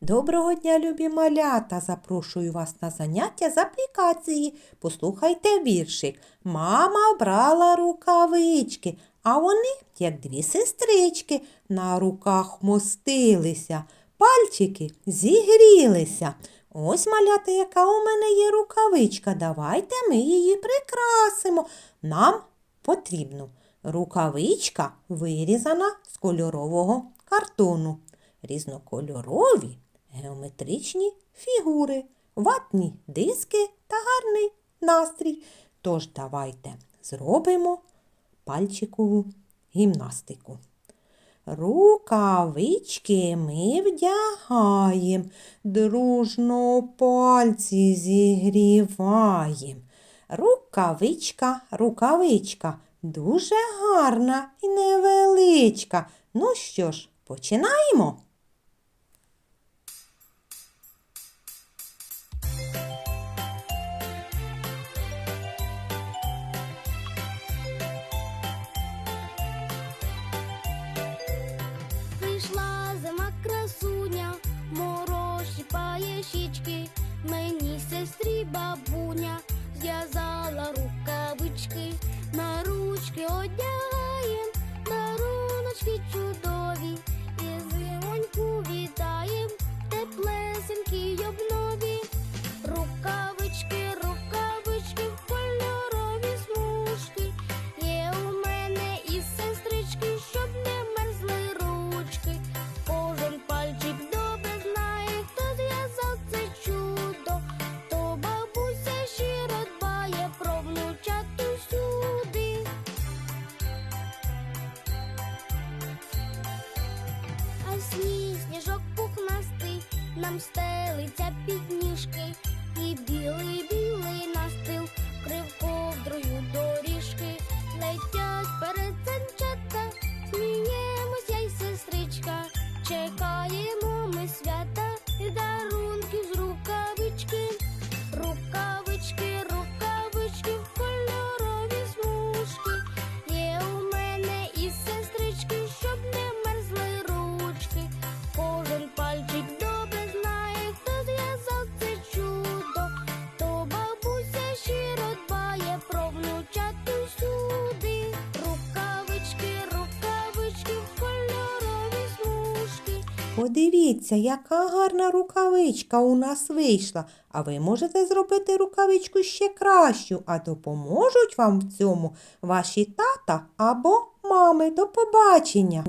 Доброго дня, любі малята! Запрошую вас на заняття з аплікації. Послухайте віршик. Мама брала рукавички, а вони, як дві сестрички, на руках мостилися. Пальчики зігрілися. Ось малята, яка у мене є рукавичка. Давайте ми її прикрасимо. Нам потрібно рукавичка вирізана з кольорового картону. Різнокольорові геометричні фігури, ватні диски та гарний настрій. Тож давайте зробимо пальчикову гімнастику. Рукавички ми вдягаєм, дружно пальці зігріваєм. Рукавичка, рукавичка, дуже гарна і невеличка. Ну що ж, починаємо? Мені сестрі бабуня зв'язала рукавички, на ручки одягаєм, даруночки чудові, нам стелиться під ніжки, і білий білий настил крив ковдрою доріжки, летять перед санчата, сміємося й сестричка, чекаємо ми свята Подивіться, яка гарна рукавичка у нас вийшла. А ви можете зробити рукавичку ще кращу, а допоможуть вам в цьому ваші тата або мами. До побачення!